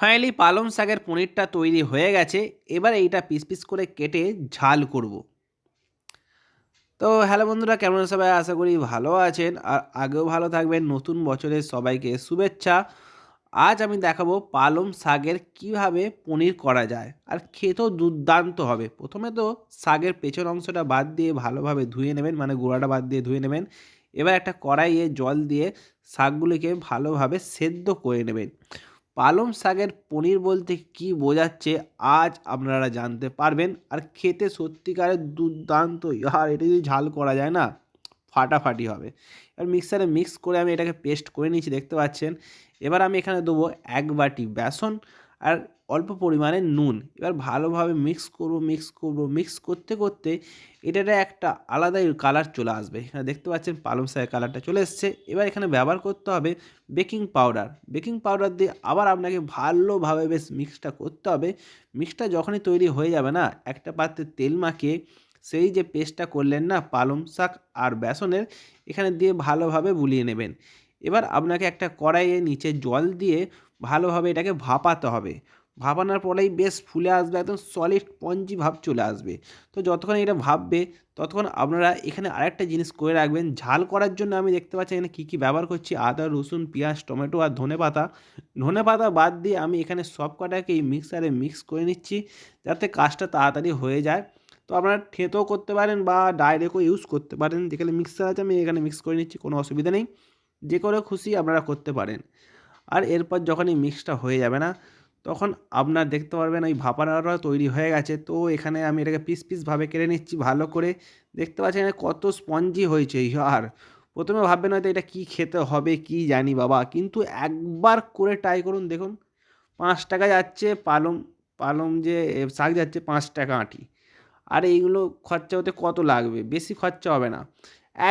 Finally পালং শাকের পনিরটা তৈরি হয়ে গেছে। এবার এইটা পিস পিস করে কেটে ঝাল করব। তো হ্যালো বন্ধুরা, কেমন সবাই? আশা করি ভালো আছেন। আর আগেও ভালো থাকবেন। নতুন বছরের সবাইকে শুভেচ্ছা। আজ আমি দেখাবো পালং শাকের কীভাবে পনির করা যায়। আর খেতেও দুর্দান্ত হবে। প্রথমে তো শাকের পেছন অংশটা বাদ দিয়ে ভালোভাবে ধুয়ে নেবেন মানে গোড়াটা বাদ দিয়ে ধুয়ে নেবেন। এবার একটা কড়াইয়ে জল দিয়ে শাকগুলিকে ভালোভাবে সেদ্ধ করে নেবেন। পালং শাকের পনির বলতে কি বোঝাচ্ছে, আজ আপনারা জানতে পারবেন। আর খেতে সত্যিকারের দুর্দান্ত আর এটা যদি ঝাল করা যায় না, ফাটাফাটি হবে। এবার মিক্সারে মিক্স করে আমি এটাকে পেস্ট করে নিয়েছি, দেখতে পাচ্ছেন। এবার আমি এখানে দেবো এক বাটি বেসন আর অল্প পরিমাণে নুন। এবার ভালোভাবে মিক্স করব মিক্স করব মিক্স করতে করতে এটাটা একটা আলাদাই কালার চলে আসবে। এখানে দেখতে পাচ্ছেন পালং শাকের কালারটা চলে এসছে। এবার এখানে ব্যবহার করতে হবে বেকিং পাউডার বেকিং পাউডার দিয়ে আবার আপনাকে ভালোভাবে বেশ মিক্সটা করতে হবে। মিক্সটা যখনই তৈরি হয়ে যাবে না, একটা পাত্রে তেল মাখিয়ে সেই যে পেস্টটা করলেন না পালং শাক আর বেসনের, এখানে দিয়ে ভালোভাবে বুলিয়ে নেবেন। এবার আপনাকে একটা কড়াইয়ে নিচে জল দিয়ে ভালোভাবে এটাকে ভাপাতে হবে। ভাপানোর পরেই বেশ ফুলে আসবে, একদম সলিড পঞ্জি ভাব চলে আসবে। তো যতক্ষণ এটা ভাববে ততক্ষণ আপনারা এখানে আরেকটা জিনিস করে রাখবেন। ঝাল করার জন্য আমি দেখতে পাচ্ছি এখানে কী কী ব্যবহার করছি। আদা, রসুন, পেঁয়াজ, টমেটো আর ধনে পাতা। ধনে পাতা বাদ দিয়ে আমি এখানে সব কটাকে এই মিক্সারে মিক্স করে নিচ্ছি যাতে কাজটা তাড়াতাড়ি হয়ে যায়। তো আপনারা ঠেঁতেও করতে পারেন বা ডাইরেক্টও ইউজ করতে পারেন। যেখানে মিক্সার আছে, আমি এখানে মিক্স করে নিচ্ছি, কোনো অসুবিধা নেই। যে করে খুশি আপনারা করতে পারেন। আর এরপর যখন এই মিক্সটা হয়ে যাবে না, তখন আপনার দেখতে পারবেন ওই ভাপাটা তৈরি হয়ে গেছে। তো এখানে আমি এটাকে পিস পিসভাবে কেড়ে নিচ্ছি ভালো করে। দেখতে পাচ্ছেন এখানে কত স্পঞ্জি হয়েছে আর প্রথমে ভাববেন হয়তো এটা কী খেতে হবে, কি জানি বাবা। কিন্তু একবার করে ট্রাই করুন, দেখুন। পাঁচ টাকা যাচ্ছে, পালং পালং যে শাক যাচ্ছে পাঁচ টাকা আঁটি। আর এইগুলো খরচা হতে কত লাগবে? বেশি খরচা হবে না।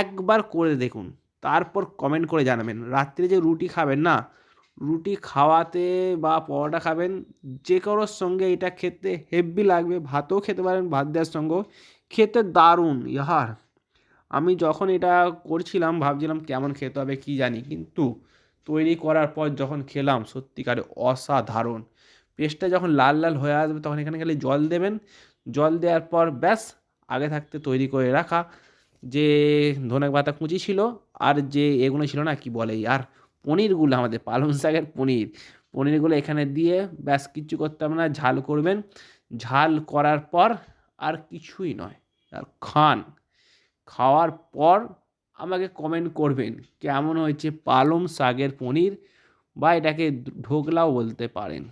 একবার করে দেখুন। তারপর কমেন্ট করে জানাবেন। রাত্রে যে রুটি খাবেন না, রুটি খাওয়াতে বা পরোটা খাবেন, যে কারোর সঙ্গে এটা খেতে হেভি লাগবে, ভাতও খেতে পারেন, ভাত দেওয়ার সঙ্গেও। খেতে দারুণ, ইহার। আমি যখন এটা করছিলাম, ভাবছিলাম কেমন খেতে হবে কী জানি, কিন্তু তৈরি করার পর যখন খেলাম, সত্যিকারে অসাধারণ। পেস্টটা যখন লাল লাল হয়ে আসবে, তখন এখানে খালি জল দেবেন। জল দেওয়ার পর ব্যাস, আগে থাকতে তৈরি করে রাখা। যে ধনে পাতা কুচি ছিল আর যে এগুলো ছিল না, কি বলে আর পনিরগুলো আমাদের পালং শাকের পনির। পনিরগুলো এখানে দিয়ে ব্যাস কিচ্ছু করতে হবে না, ঝাল করবেন। ঝাল করার পর আর কিছুই নয়, আর খান। খাওয়ার পর আমাকে কমেন্ট করবেন, কেমন হয়েছে পালং শাকের পনির? বা এটাকে ঢোকলাও বলতে পারেন।